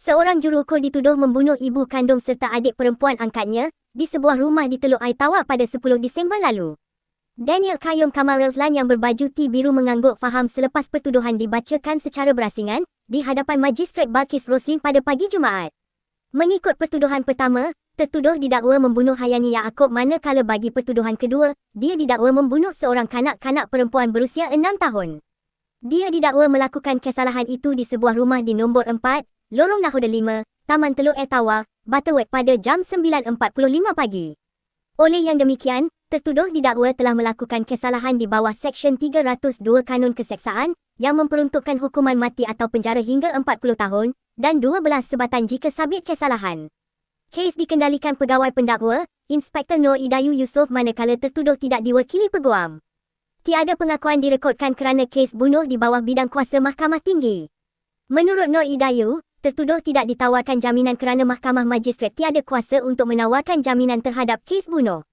Seorang jurukur dituduh membunuh ibu kandung serta adik perempuan angkatnya di sebuah rumah di Teluk Air Tawar pada 10 Disember lalu. Daniel Kayum Kamal Rezlan yang berbaju T biru mengangguk faham selepas pertuduhan dibacakan secara berasingan di hadapan Magistrat Balkis Roslin pada pagi Jumaat. Mengikut pertuduhan pertama, tertuduh didakwa membunuh Hayani Yaakob manakala bagi pertuduhan kedua, dia didakwa membunuh seorang kanak-kanak perempuan berusia 6 tahun. Dia didakwa melakukan kesalahan itu di sebuah rumah di nombor 4, Lorong Nahoda 5, Taman Teluk Etawa, Butterworth pada jam 9.45 pagi. Oleh yang demikian, tertuduh didakwa telah melakukan kesalahan di bawah Seksyen 302 Kanun Keseksaan yang memperuntukkan hukuman mati atau penjara hingga 40 tahun dan 12 sebatan jika sabit kesalahan. Kes dikendalikan pegawai pendakwa, Inspektor Nur Idayu Yusof manakala tertuduh tidak diwakili peguam. Tiada pengakuan direkodkan kerana kes bunuh di bawah bidang kuasa Mahkamah Tinggi. Menurut Nur Idayu, tertuduh tidak ditawarkan jaminan kerana Mahkamah Magistrat tiada kuasa untuk menawarkan jaminan terhadap kes bunuh.